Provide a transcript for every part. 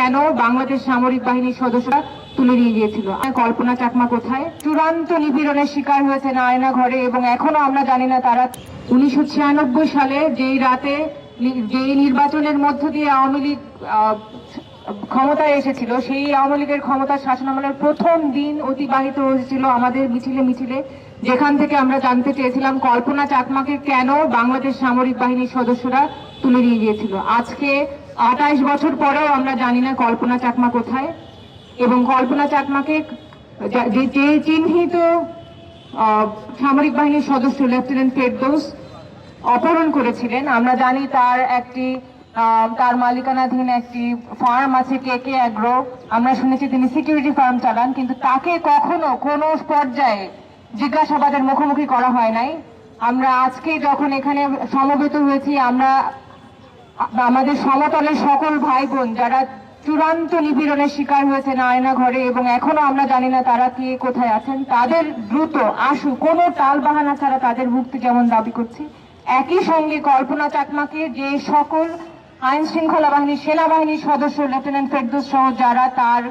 কেন বাংলাদেশ সামরিক বাহিনীর সদস্যরা তুলে নিয়ে গিয়েছিল? কল্পনা চাকমা কোথায়? চূড়ান্ত নিপীড়নের শিকার হয়েছে আয়না ঘরে এবং এখনও আমরা জানি না তারা উনিশশো ছিয়ানব্বই সালে যেই রাতে যেই নির্বাচনের মধ্য দিয়ে আওয়ামী লীগ ক্ষমতায় এসেছিল, সেই আওয়ামী লীগের ক্ষমতার শাসনামলের প্রথম দিন অতিবাহিত হয়েছিল আমাদের মিছিলে মিছিলে। যেখান থেকে আমরা জানতে চেয়েছিলাম কল্পনা চাকমাকে কেন বাংলাদেশ সামরিক বাহিনীর সদস্যরা তুলে নিয়ে গিয়েছিল। আজকে আঠাইশ বছর পরেও আমরা জানি না কল্পনা চাকমা কোথায়। এবং কল্পনা চাকমাকে যে যে চিহ্নিত সামরিক বাহিনীর সদস্য লেফটেন্যান্ট ফেরদৌস অপহরণ করেছিলেন। আমরা জানি তার একটি তার মালিকানাধীন একটি ফার্ম আছে কে কে অ্যাগ্রো। আমরা শুনেছি তিনি সিকিউরিটি ফার্ম চালান, কিন্তু তাকে কখনো কোনো পর্যায়ে জিজ্ঞাসাবাদের মুখোমুখি করা হয় নাই। আমরা আজকে যখন এখানে সমবেত হয়েছি, আমরা আমাদের সমতলের সকল ভাই বোন যারা চূড়ান্ত নিপীড়নের শিকার হয়েছে আয়না ঘরে এবং এখনও আমরা জানি না তারা কে কোথায় আছেন, তাদের দ্রুত আশু কোনো টাল বাহানা ছাড়া তাদের মুক্তি যেমন দাবি করছি। একই সঙ্গে কল্পনা চাকমাকে যে সকল আইন শৃঙ্খলা বাহিনীর সেনাবাহিনীর সদস্য, লেফটেন্যান্ট ফেরদৌস সহ যারা তার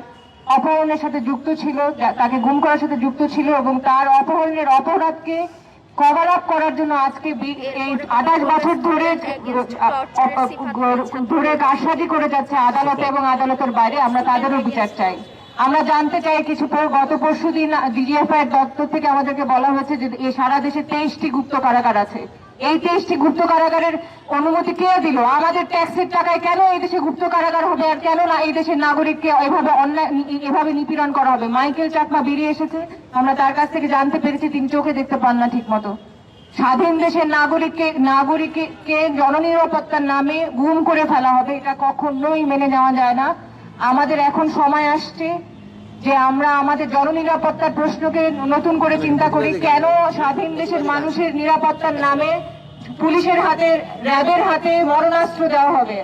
অপহরণের সাথে যুক্ত ছিল তাকে গুম করার সাথে যুক্ত ছিল এবং তার অপহরণের অপরাধকে কভার আপ করার জন্য আজকে এই আঠাশ বছর ধরে ধরে কারসাজি করে যাচ্ছে আদালতে এবং আদালতের বাইরে। আমরা তাদেরও বিচার চাই। আমরা জানতে চাই কিছু গত পরশু দিন ডিজিএফআই দপ্তর থেকে আমাদেরকে বলা হয়েছে যে সারা দেশে তেইশটি গুপ্ত কারাগার আছে। এই দেশটি গুপ্ত কারাগারের অনুমতি কে দিল? আমাদের ট্যাক্সের টাকায় কেন এই দেশে গুপ্ত কারাগার হবে? আর কেন না এই দেশের নাগরিককে এভাবে অন্যায় এভাবে নিপীড়ন করা হবে? মাইকেল চাকমা বেরিয়ে এসেছে। আমরা তার কাছ থেকে জানতে পেরেছি, তিনি চোখে দেখতে পান না ঠিক মতো স্বাধীন দেশের নাগরিককে নাগরিককে জননিরাপত্তার নামে গুম করে ফেলা হবে, এটা কখনোই মেনে নেওয়া যায় না। আমাদের এখন সময় আসছে যে আমরা আমাদের জননিরাপত্তার প্রশ্নকে নতুন করে চিন্তা করি, কেন স্বাধীন দেশের মানুষের নিরাপত্তার নামে পুলিশের হাতে, র্যাবের হাতে মরণাস্ত্র দেওয়া হবে।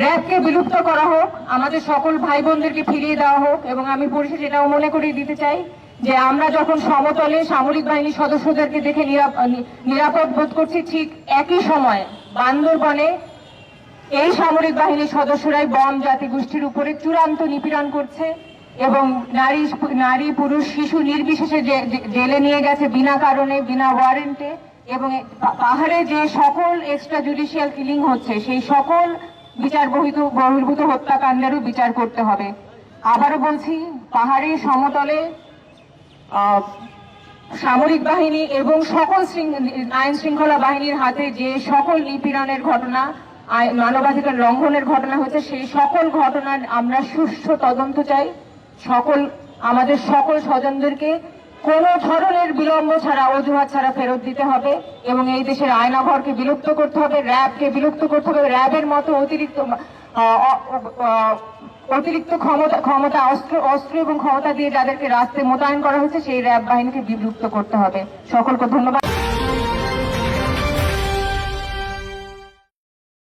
র্যাবকে বিলুপ্ত করা হোক, আমাদের সকল ভাই বোনদেরকে ফিরিয়ে দেওয়া হোক, এবং আমি পরিশেষে এটাও মনে করিয়ে দিতে চাই যে আমরা যখন সমতলে সামরিক বাহিনীর সদস্যদেরকে দেখে নিরাপদ বোধ করছি, ঠিক একই সময় বান্দরবনে এই সামরিক বাহিনীর সদস্যরাই বম জাতি গোষ্ঠীর উপরে চূড়ান্ত নিপীড়ন করছে, এবং নারী নারী, পুরুষ, শিশু নির্বিশেষে জেলে নিয়ে গেছে বিনা কারণে, বিনা ওয়ারেন্টে এবং পাহাড়ে যে সকল এক্সট্রা জুডিশিয়াল কিলিং হচ্ছে, সেই সকল বিচার বহিত, বহির্ভূত হত্যাকাণ্ডেরও বিচার করতে হবে। আবারও বলছি, পাহাড়ি সমতলে সামরিক বাহিনী এবং সকল আইন শৃঙ্খলা বাহিনীর হাতে যে সকল নিপীড়নের ঘটনা মানবাধিকার লঙ্ঘনের ঘটনা হয়েছে, সেই সকল ঘটনার আমরা সুষ্ঠু তদন্ত চাই। সকল, আমাদের সকল স্বজনদেরকে কোনো ধরনের বিলম্ব ছাড়া অজুহাত ছাড়া ফেরত দিতে হবে এবং এই দেশের আয়নাঘরকে বিলুপ্ত করতে হবে, র্যাবকে বিলুপ্ত করতে হবে, র্যাবের মতো অতিরিক্ত অতিরিক্ত ক্ষমতা ক্ষমতা, অস্ত্র অস্ত্র এবং ক্ষমতা দিয়ে যাদেরকে রাস্তায় মোতায়েন করা হয়েছে সেই র্যাব বাহিনীকে বিলুপ্ত করতে হবে। সকলকে ধন্যবাদ।